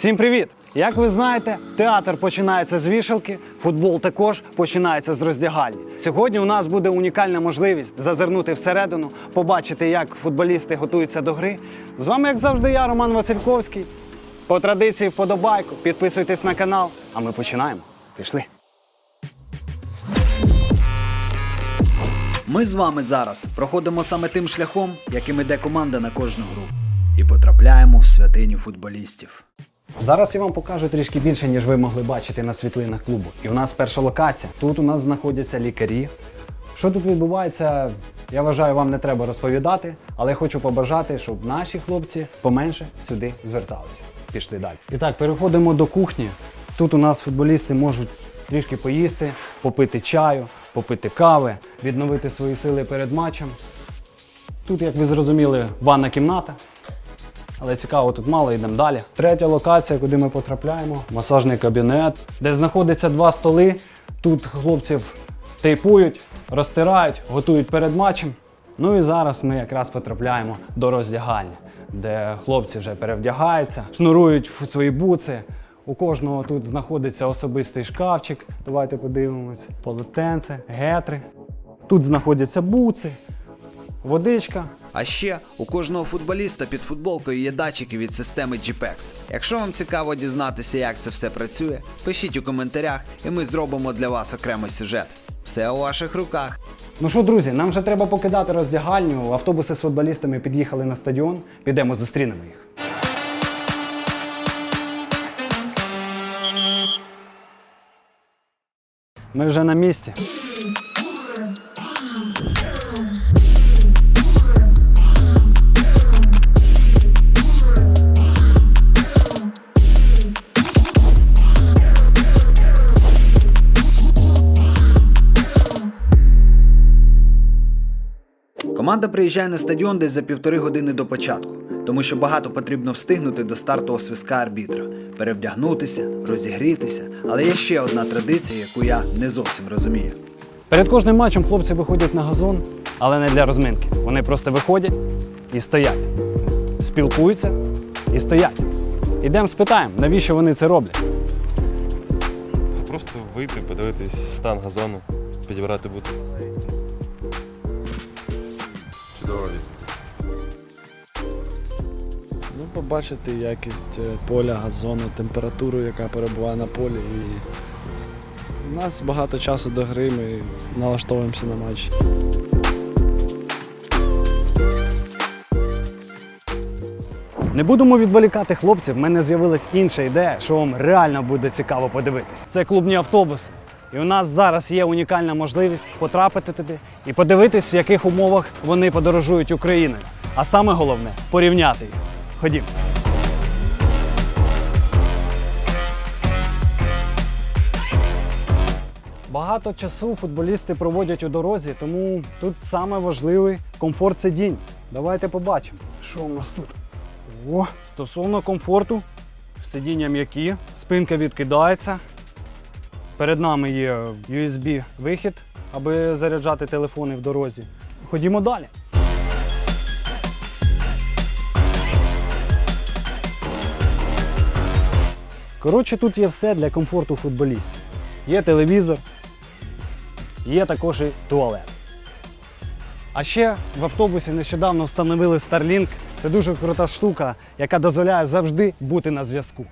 Всім привіт! Як ви знаєте, театр починається з вішалки, футбол також починається з роздягальні. Сьогодні у нас буде унікальна можливість зазирнути всередину, побачити, як футболісти готуються до гри. З вами, як завжди, я, Роман Васильковський. По традиції вподобайку, підписуйтесь на канал, а ми починаємо. Пішли. Ми з вами зараз проходимо саме тим шляхом, яким іде команда на кожну гру, і потрапляємо в святиню футболістів. Зараз я вам покажу трішки більше, ніж ви могли бачити на світлинах клубу. І у нас перша локація. Тут у нас знаходяться лікарі. Що тут відбувається, я вважаю, вам не треба розповідати, але хочу побажати, щоб наші хлопці поменше сюди зверталися. Пішли далі. І так, переходимо до кухні. Тут у нас футболісти можуть трішки поїсти, попити чаю, попити кави, відновити свої сили перед матчем. Тут, як ви зрозуміли, ванна кімната. Але цікаво, тут мало, йдемо далі. Третя локація, куди ми потрапляємо, масажний кабінет, де знаходиться два столи. Тут хлопців тейпують, розтирають, готують перед матчем. Ну і зараз ми якраз потрапляємо до роздягальні, де хлопці вже перевдягаються, шнурують свої буци. У кожного тут знаходиться особистий шкафчик. Давайте подивимось. Полотенце, гетри. Тут знаходяться буци, водичка. А ще у кожного футболіста під футболкою є датчики від системи GPEX. Якщо вам цікаво дізнатися, як це все працює, пишіть у коментарях, і ми зробимо для вас окремий сюжет. Все у ваших руках. Ну що, друзі, нам вже треба покидати роздягальню. Автобуси з футболістами під'їхали на стадіон. Підемо зустрінемо їх. Ми вже на місці. Команда приїжджає на стадіон десь за півтори години до початку, тому що багато потрібно встигнути до стартового свистка арбітра, перевдягнутися, розігрітися. Але є ще одна традиція, яку я не зовсім розумію. Перед кожним матчем хлопці виходять на газон, але не для розминки. Вони просто виходять і стоять. Спілкуються і стоять. Ідемо спитаємо, навіщо вони це роблять. Просто вийти, подивитись стан газону, підібрати бутси. Чудово Ну, побачити якість е, поля, газону, температуру, яка перебуває на полі. І у нас багато часу до гри, ми налаштовуємося на матч. Не будемо відволікати хлопців. В мене з'явилась інша ідея, що вам реально буде цікаво подивитись. Це клубні автобуси. І у нас зараз є унікальна можливість потрапити туди і подивитись, в яких умовах вони подорожують Україною. А саме головне порівняти їх. Ходімо. Багато часу футболісти проводять у дорозі, тому тут саме важливий комфорт сидінь. Давайте побачимо, що у нас тут. О, стосовно комфорту, сидіння м'які, спинка відкидається. Перед нами є USB-вихід, аби заряджати телефони в дорозі. Ходімо далі. Коротше, тут є все для комфорту футболістів. Є телевізор, є також і туалет. А ще в автобусі нещодавно встановили Starlink. Це дуже крута штука, яка дозволяє завжди бути на зв'язку.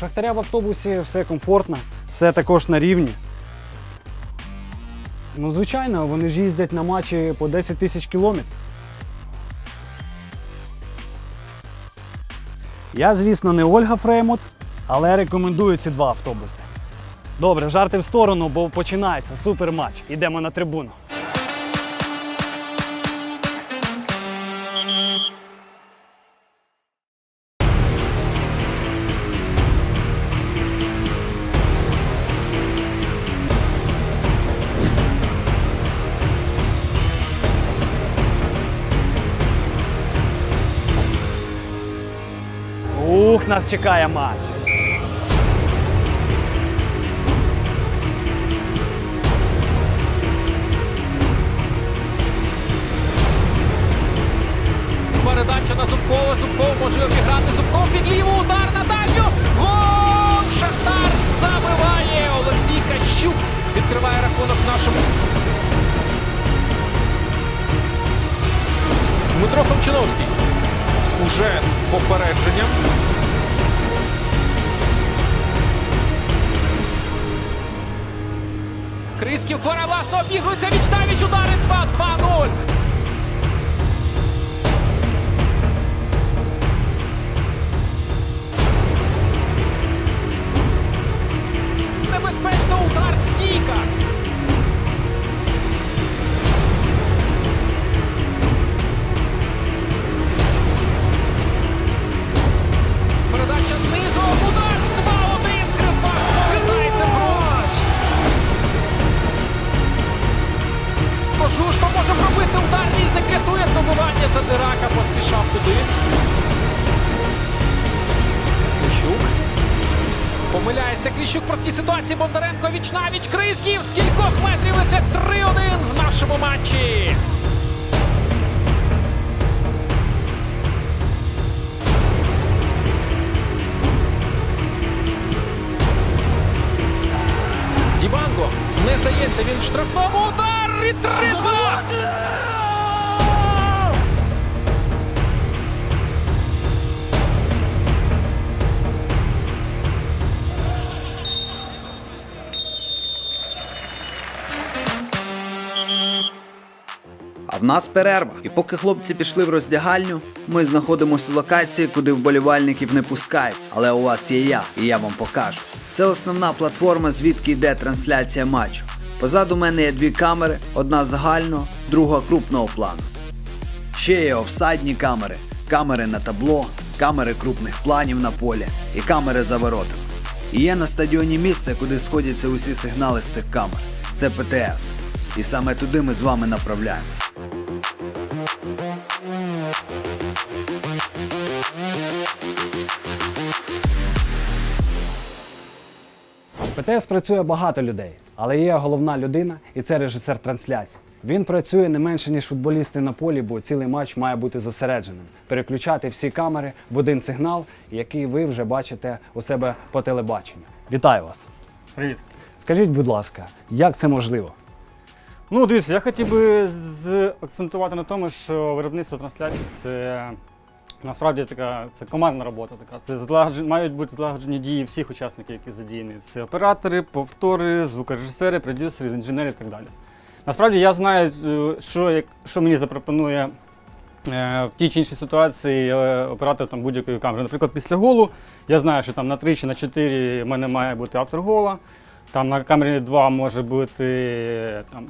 Шахтаря в автобусі все комфортно, все також на рівні. Ну, звичайно, вони ж їздять на матчі по 10 тисяч кілометрів. Я, звісно, не Ольга Фреймут, але рекомендую ці два автобуси. Добре, жарти в сторону, бо починається суперматч. Йдемо на трибуну. нас чекає матч. Передача на Зубкова. Зубков може обіграти. Зубков під ліву удар на дальню. Гол! Шахтар забиває. Олексій Кащук відкриває рахунок нашому. Дмитро Хомчиновський. Уже з попередженням. Крисків твора власно обігрується Вічнавіч ударить Цват 2-0. Помиляється Кліщук в простій ситуації. Бондаренко віч навіч Крисків з кількох метрів. І це 3-1 в нашому матчі. Дібанго не здається, він в штрафному удар і 3-2! В нас перерва. І поки хлопці пішли в роздягальню, ми знаходимося у локації, куди вболівальників не пускають. Але у вас є я, і я вам покажу. Це основна платформа, звідки йде трансляція матчу. Позаду мене є дві камери: одна загального, друга крупного плану. Ще є офсайдні камери, камери на табло, камери крупних планів на полі і камери за воротами. І є на стадіоні місце, куди сходяться усі сигнали з цих камер. Це ПТС. І саме туди ми з вами направляємось. ПТС працює багато людей, але є головна людина, і це режисер трансляції. Він працює не менше, ніж футболісти на полі, бо цілий матч має бути зосередженим. Переключати всі камери в один сигнал, який ви вже бачите у себе по телебаченню. Вітаю вас! Привіт. Скажіть, будь ласка, як це можливо? Ну, дивіться, я хотів би акцентувати на тому, що виробництво трансляцій це насправді така це командна робота. Така. Це злагоджен, мають бути злагоджені дії всіх учасників, які задіяні. Це оператори, повтори, звукорежисери, продюсери, інженери і так далі. Насправді я знаю, е, що, як- що мені запропонує е, в тій чи іншій ситуації е, оператор там, будь-якої камери. Наприклад, після голу я знаю, що там на 3 чи на 4 в мене має бути автор гола. Там на камері 2 може бути е, там,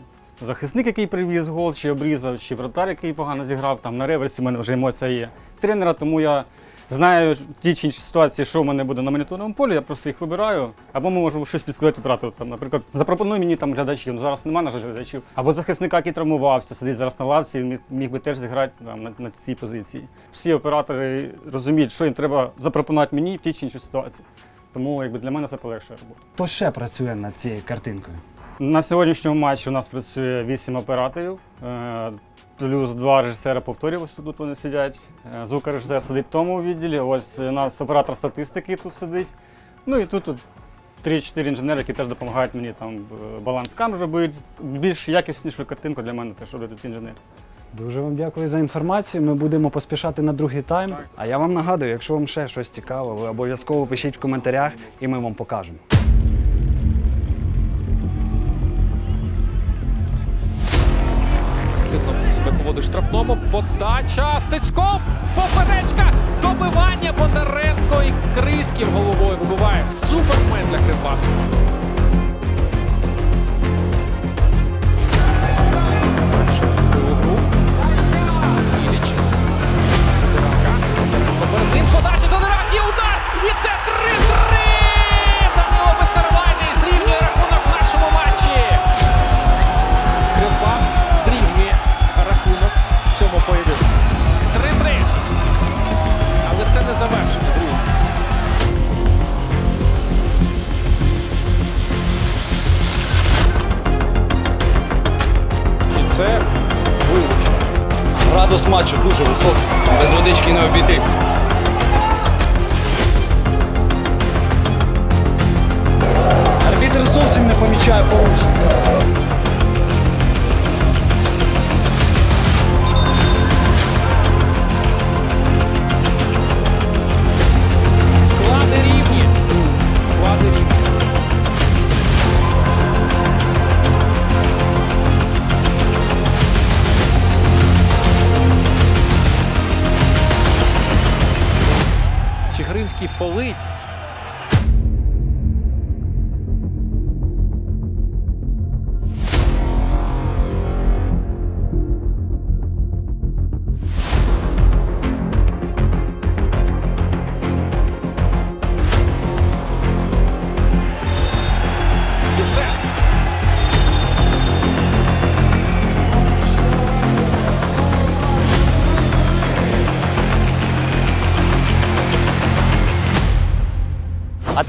захисник, який привіз гол, чи обрізав, чи вратар, який погано зіграв. Там на реверсі в мене вже емоція є тренера, тому я знаю ті чи інші ситуації, що в мене буде на моніторному полі, я просто їх вибираю. Або ми можемо щось підсказати оператору. Там, наприклад, запропонуй мені там глядачів. Ну, зараз немає, на жаль, глядачів. Або захисника, який травмувався, сидить зараз на лавці, і міг, би теж зіграти там, на, на цій позиції. Всі оператори розуміють, що їм треба запропонувати мені в тій чи іншій ситуації. Тому якби для мене це полегшує роботу. Хто ще працює над цією картинкою? На сьогоднішньому матчі у нас працює 8 операторів, е, плюс два режисери повторів, ось тут вони сидять. Е, Звукорежисер сидить в тому відділі, ось у нас оператор статистики тут сидить. Ну і тут, тут 3-4 інженери, які теж допомагають мені там е, баланс камер робити. Більш якіснішу картинку для мене теж роблять інженери. Дуже вам дякую за інформацію. Ми будемо поспішати на другий тайм. А я вам нагадую, якщо вам ще щось цікаво, ви обов'язково пишіть в коментарях і ми вам покажемо. Себе поводить штрафному. Подача Стецько. Поперечка. Добивання Бондаренко і Криськів головою вибиває. Супермен для Кривбасу. Градус дуже високий. Без водички не обійтись. Арбітер зовсім не помічає порушень. lead.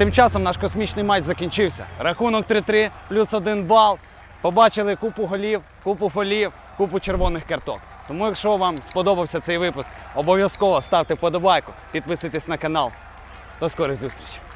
Тим часом наш космічний матч закінчився. Рахунок 3-3, плюс один бал. Побачили купу голів, купу фолів, купу червоних карток. Тому, якщо вам сподобався цей випуск, обов'язково ставте вподобайку, підписуйтесь на канал. До скорих зустрічей!